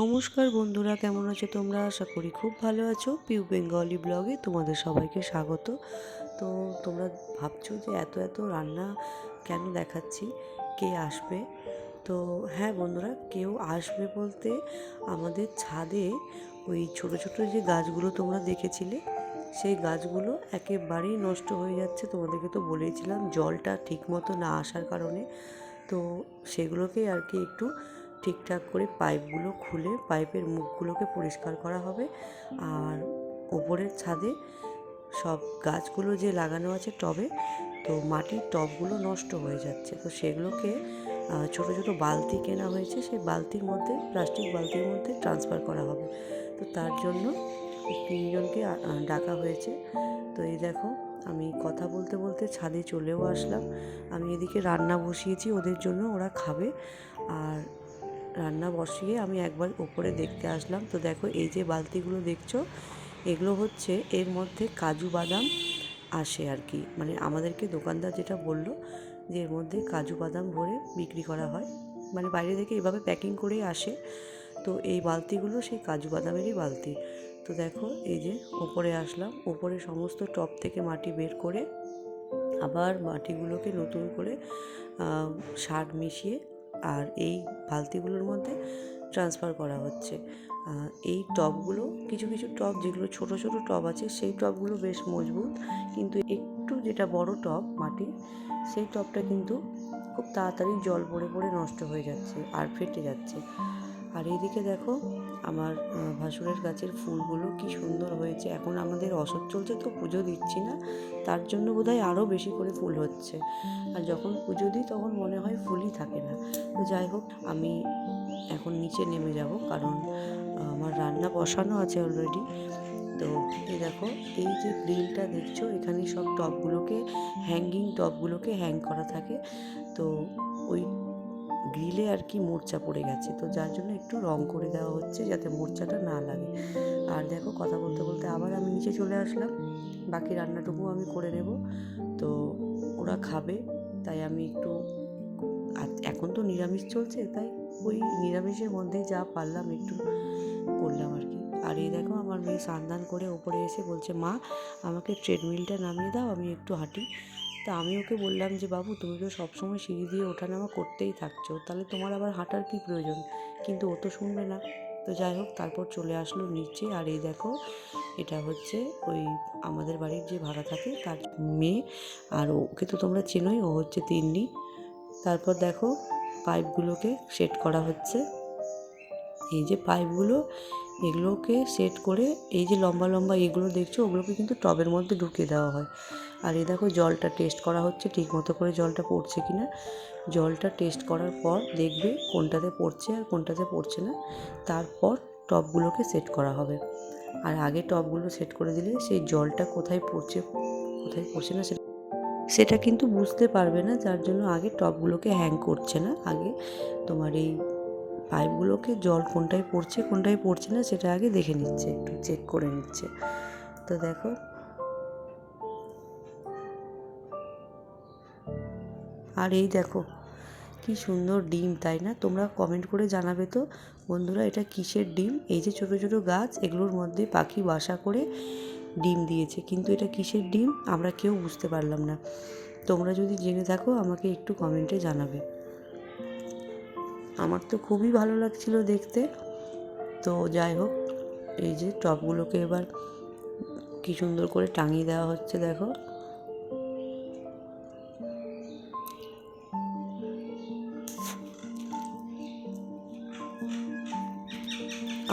নমস্কার বন্ধুরা, কেমন আছো তোমরা? আশা করি খুব ভালো আছো। পিউ বেঙ্গলি ব্লগে তোমাদের সবাইকে স্বাগত। তো তোমরা ভাবছ যে এত এত রান্না কেন দেখাচ্ছি? কে আসবে? তো হ্যাঁ বন্ধুরা, কেউ আসবে বলতে আমাদের ছাদে ওই ছোট ছোট যে গাছগুলো তোমরা দেখেছিলে, সেই গাছগুলো একেবারেই নষ্ট হয়ে যাচ্ছে। তোমাদেরকে তো বলেইছিলাম, জলটা ঠিকমতো না আসার কারণে। তো সেগুলোকেই আর কি একটু ঠিকঠাক করে পাইপগুলো খুলে পাইপের মুখগুলোকে পরিষ্কার করা হবে। আর ওপরের ছাদে সব গাছগুলো যে লাগানো আছে টবে, তো মাটির টবগুলো নষ্ট হয়ে যাচ্ছে। তো সেগুলোকে ছোট ছোট বালতি কেনা হয়েছে। সেই বালতির মধ্যে, প্লাস্টিক বালতির মধ্যে ট্রান্সফার করা হবে। তো তার জন্য তিনজনকে ডাকা হয়েছে। তো এই দেখো, আমি কথা বলতে বলতে ছাদে চলেও আসলাম। আমি এদিকে রান্না বসিয়েছি, ওদের জন্য ওরা খাবে। আর রান্না বসিয়ে আমি একবার ওপরে দেখতে আসলাম। তো দেখো, এই যে বালতিগুলো দেখছ, এগুলো হচ্ছে এর মধ্যে কাজু বাদাম আসে আর কি। মানে আমাদেরকে দোকানদার যেটা বলল যে এর মধ্যে কাজু বাদাম ভরে বিক্রি করা হয়। মানে বাইরে থেকে এভাবে প্যাকিং করেই আসে। তো এই বালতিগুলো সেই কাজু বাদামেরই বালতি। তো দেখো, এই যে ওপরে আসলাম। ওপরে সমস্ত টপ থেকে মাটি বের করে আবার মাটিগুলোকে নতুন করে সার মিশিয়ে আর এই বালতিগুলোর মধ্যে ট্রান্সফার করা হচ্ছে। এই টবগুলো কিছু কিছু টব যেগুলো ছোট ছোট টব আছে, সেই টবগুলো বেশ মজবুত। কিন্তু একটু যেটা বড় টব মাটির সেই টবটা কিন্তু খুব তাড়াতাড়ি জল পড়ে পড়ে নষ্ট হয়ে যাচ্ছে আর ফেটে যাচ্ছে। আর এদিকে দেখো আমার ভাসুরের গাছের ফুলগুলো কি সুন্দর হয়েছে। এখন আমাদের অসৎ চলছে তো পুজো দিচ্ছি না, তার জন্য বোধহয় আরও বেশি করে ফুল হচ্ছে। আর যখন পুজো দিই তখন মনে হয় ফুলই থাকে না। তো যাই হোক, আমি এখন নিচে নেমে যাব কারণ আমার রান্না বসানো আছে অলরেডি তো এই দেখো, এই যে গ্রিলটা দেখছ, এখানে সব টবগুলোকে হ্যাঙ্গিং টবগুলোকে হ্যাং করা থাকে। তো ওই গ্রিলে আর কি মোর্চা পড়ে গেছে। তো যার জন্য একটু রং করে দেওয়া হচ্ছে যাতে মোর্চাটা না লাগে। আর দেখো কথা বলতে বলতে আবার আমি নিচে চলে আসলাম। বাকি রান্নাটুকু আমি করে নেব। তো ওরা খাবে, তাই আমি একটু এখন তো নিরামিষ চলছে, তাই ওই নিরামিষের মধ্যে যা পারলাম একটু করলাম আর কি। আর এই দেখো আমার মেয়ে সান্দান করে ওপরে এসে বলছে, মা, আমাকে ট্রেডমিলটা নামিয়ে দাও, আমি একটু হাঁটি। তা আমি ওকে বললাম যে, বাবু, তুমি তো সবসময় সিঁড়ি দিয়ে ওঠানামা করতেই থাকছো, তাহলে তোমার আবার হাঁটার কী প্রয়োজন? কিন্তু ও তো শুনবে না। তো যাই হোক, তারপর চলে আসলো নিচে। আর এই দেখো, এটা হচ্ছে ওই আমাদের বাড়ির যে ভাড়া থাকে তার মেয়ে। আর ওকে তো তোমরা চেনোই, ও হচ্ছে তিন্নি। তারপর দেখো, পাইপগুলোকে সেট করা হচ্ছে। এই যে পাইপগুলো এগুলোকে সেট করে এই যে লম্বা লম্বা এগুলো দেখছ, ওগুলোকে কিন্তু টবের মধ্যে ঢুকিয়ে দেওয়া হয়। আর এই দেখো জলটা টেস্ট করা হচ্ছে, ঠিক মতো করে জলটা পড়ছে কি না জলটা টেস্ট করার পর দেখবে কোনটাতে পড়ছে আর কোনটাতে পড়ছে না। তারপর টবগুলোকে সেট করা হবে। আর আগে টবগুলো সেট করে দিলে সেই জলটা কোথায় পড়ছে কোথায় পড়ছে না সেটা সেটা কিন্তু বুঝতে পারবে না, যার জন্য আগে টবগুলোকে হ্যাং করছে না। আগে তোমার এই পাইপগুলোকে জল কোনটায় পড়ছে কোনটায় পড়ছে না সেটা আগে দেখে নিচ্ছে, একটু চেক করে নিচ্ছে। তো দেখো। আর এই দেখো, কি সুন্দর ডিম, তাই না? তোমরা কমেন্ট করে জানাবে তো, বন্ধুরা এটা কিসের ডিম? এই যে ছোট ছোট গাছ, এগুলোর মধ্যে পাখি বাসা করে ডিম দিয়েছে, কিন্তু এটা কিসের ডিম? আমরা কেউ বুঝতে পারলাম না। তোমরা যদি জেনে থাকো, আমাকে একটু কমেন্টে জানাবে। আমার তো খুবই ভালো লাগছিল দেখতে। তো যাই হোক, এই যে টপগুলোকে এবার কি সুন্দর করে টাঙিয়ে দেওয়া হচ্ছে, দেখো।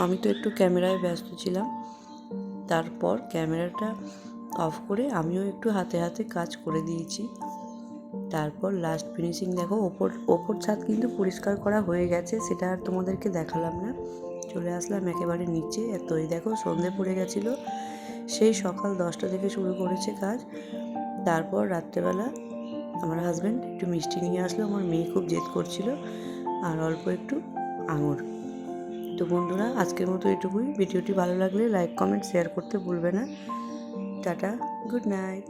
আমি তো একটু ক্যামেরায় ব্যস্ত ছিলাম, তারপর ক্যামেরাটা অফ করে আমিও একটু হাতে হাতে কাজ করে দিয়েছি। তারপর লাস্ট ফিনিশিং দেখো, ওপর ওপর ছাদ কিন্তু পরিষ্কার করা হয়ে গেছে, সেটা আর তোমাদেরকে দেখালাম না। চলে আসলাম একেবারে নিচে তো এই দেখো সন্ধে পড়ে গেছিল, সেই সকাল দশটা থেকে শুরু করেছে কাজ। তারপর রাত্রেবেলা আমার হাজব্যান্ড একটু মিষ্টি নিয়ে আসলো, আমার মেয়ে খুব জেদ করছিল, আর অল্প একটু আঙুর। তো বন্ধুরা, আজকের মতো এটুকুই। ভিডিওটি ভালো লাগলে লাইক কমেন্ট শেয়ার করতে ভুলবে না। Tata good night